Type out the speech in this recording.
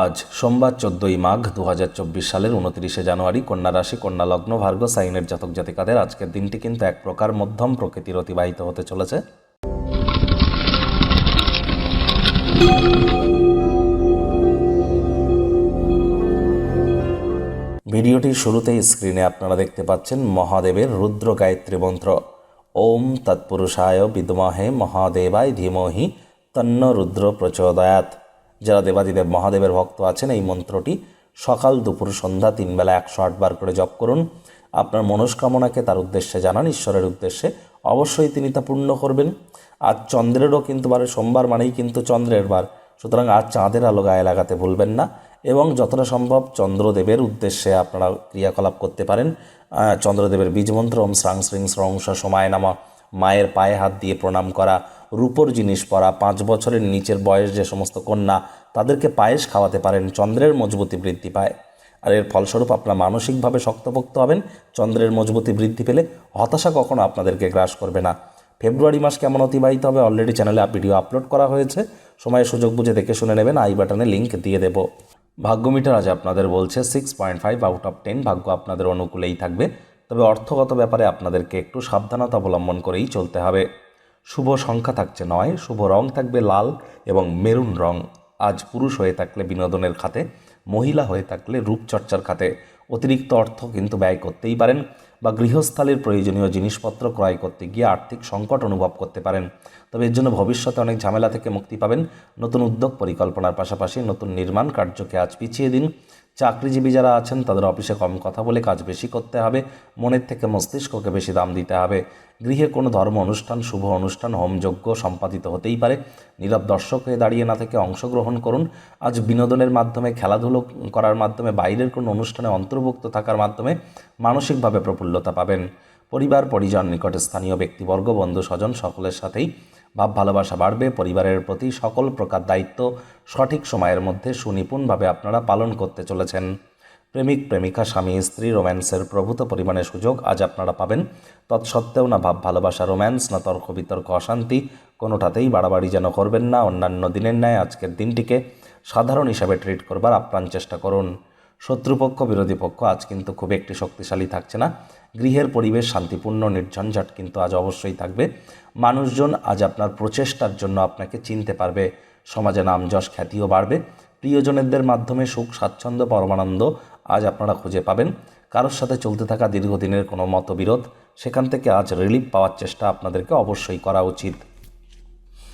আজ সোমবার চোদ্দই মাঘ দু হাজার চব্বিশ সালের উনত্রিশে জানুয়ারি কন্যা রাশি, কন্যা লগ্ন, ভার্গ, সাইনের জাতক জাতিকাদের আজকের দিনটি কিন্তু এক প্রকার মধ্যম প্রকৃতির অতিবাহিত হতে চলেছে। ভিডিওটির শুরুতেই স্ক্রিনে আপনারা দেখতে পাচ্ছেন মহাদেবের রুদ্র গায়ত্রী মন্ত্র। ওম তৎপুরুষায় বিদ্মহে মহাদেবায় ধীমহি তন্ন রুদ্র প্রচোদয়াত যারা দেবাদিদেব মহাদেবের ভক্ত আছেন, এই মন্ত্রটি সকাল দুপুর সন্ধ্যা তিন বেলা একশো আটবার করে জপ করুন। আপনার মনস্কামনাকে তার উদ্দেশ্যে জানান, ঈশ্বরের উদ্দেশ্যে অবশ্যই তিনি তা পূর্ণ করবেন। আজ চন্দ্রেরও কিন্তু বারে সোমবার মানেই কিন্তু চন্দ্রের বার। সুতরাং আজ চাঁদের আলো গায়ে লাগাতে ভুলবেন না এবং যতটা সম্ভব চন্দ্রদেবের উদ্দেশ্যে আপনারা ক্রিয়াকলাপ করতে পারেন। চন্দ্রদেবের বীজমন্ত্র ওম শ্রাং শ্রিং শ্রংস সময় নামা, মায়ের পায়ে হাত দিয়ে প্রণাম করা রূপোর জিনিস পরা, পাঁচ বছরের নিচের বয়স যে সমস্ত কন্যা তাদেরকে পায়েস খাওয়াতে পারেন, চন্দ্রের মজবুতি বৃদ্ধি পায়। আর এর ফলস্বরূপ আপনারা মানসিকভাবে শক্তপোক্ত হবেন, চন্দ্রের মজবুতি বৃদ্ধি পেলে হতাশা কখনো আপনাদেরকে গ্রাস করবে না। ফেব্রুয়ারি মাস কেমন অতিবাহিত হবে অলরেডি চ্যানেলে ভিডিও আপলোড করা হয়েছে। সময় সুযোগ বুঝে দেখে শুনে নেবেন, আই বাটনে লিঙ্ক দিয়ে দেব। ভাগ্যমিটার আজ আপনাদের বলছে six point five out of ten ভাগ্য আপনাদের অনুকূলেই থাকবে। তবে অর্থগত ব্যাপারে আপনাদেরকে একটু সাবধানতা অবলম্বন করেই চলতে হবে। শুভ সংখ্যা থাকছে নয়, শুভ রং থাকবে লাল এবং মেরুন রং। আজ পুরুষ হয়ে থাকলে বিনোদনের খাতে, মহিলা হয়ে থাকলে রূপচর্চার খাতে। অতিরিক্ত অর্থ কিন্তু ব্যয় করতেই পারেন বা গৃহস্থালির প্রয়োজনীয় জিনিসপত্র ক্রয় করতে গিয়ে আর্থিক সংকট অনুভব করতে পারেন। তবে এর জন্য ভবিষ্যতে অনেক ঝামেলা থেকে মুক্তি পাবেন। নতুন উদ্যোগ পরিকল্পনার পাশাপাশি নতুন নির্মাণ কার্যকে আজ পিছিয়ে দিন। চাকরিজীবী যারা আছেন, তাদের অফিসে কম কথা বলে কাজ বেশি করতে হবে। মনের থেকে মস্তিষ্ককে বেশি দাম দিতে হবে। গৃহে কোনো ধর্ম অনুষ্ঠান, শুভ অনুষ্ঠান হোমযজ্ঞ সম্পাদিত হতেই পারে। নীরব দর্শক হয়ে দাঁড়িয়ে না থেকে অংশগ্রহণ করুন। আজ বিনোদনের মাধ্যমে, খেলাধুলো করার মাধ্যমে, বাইরের কোনো অনুষ্ঠানে অন্তর্ভুক্ত থাকার মাধ্যমে মানসিকভাবে প্রফুল্লতা পাবেন। পরিবার, পরিজন নিকটে স্থানীয় ব্যক্তিবর্গ বন্ধু স্বজন সকলের সাথেই ভাব ভালোবাসা বাড়বে, পরিবারের প্রতি সকল প্রকার দায়িত্ব সঠিক সময়ের মধ্যে সুনিপুণভাবে আপনারা পালন করতে চলেছেন। প্রেমিক, প্রেমিকা, স্বামী, স্ত্রী, রোম্যান্সের প্রভূত পরিমাণে সুযোগ আজ আপনারা পাবেন। তৎসত্ত্বেও না ভাব ভালোবাসা, রোম্যান্স, না তর্ক, বিতর্ক, অশান্তি কোনোটাতেই বাড়াবাড়ি যেন করবেন না। অন্যান্য দিনের ন্যায় আজকের দিনটিকে সাধারণ হিসাবে ট্রিট করবার আপ্রাণ চেষ্টা করুন। শত্রুপক্ষ, বিরোধী পক্ষ আজ কিন্তু খুব একটি শক্তিশালী থাকছে না। গৃহের পরিবেশ শান্তিপূর্ণ, নির্ঝঞ্ঝাট কিন্তু আজ অবশ্যই থাকবে। মানুষজন আজ আপনার প্রচেষ্টার জন্য আপনাকে চিনতে পারবে। সমাজে নাম যশ খ্যাতিও বাড়বে। প্রিয়জনদের মাধ্যমে সুখ, স্বাচ্ছন্দ্য, পরমানন্দ আজ আপনারা খুঁজে পাবেন। কারোর সাথে চলতে থাকা দীর্ঘদিনের কোনো মতবিরোধ, সেখান থেকে আজ রিলিফ পাওয়ার চেষ্টা আপনাদেরকে অবশ্যই করা উচিত।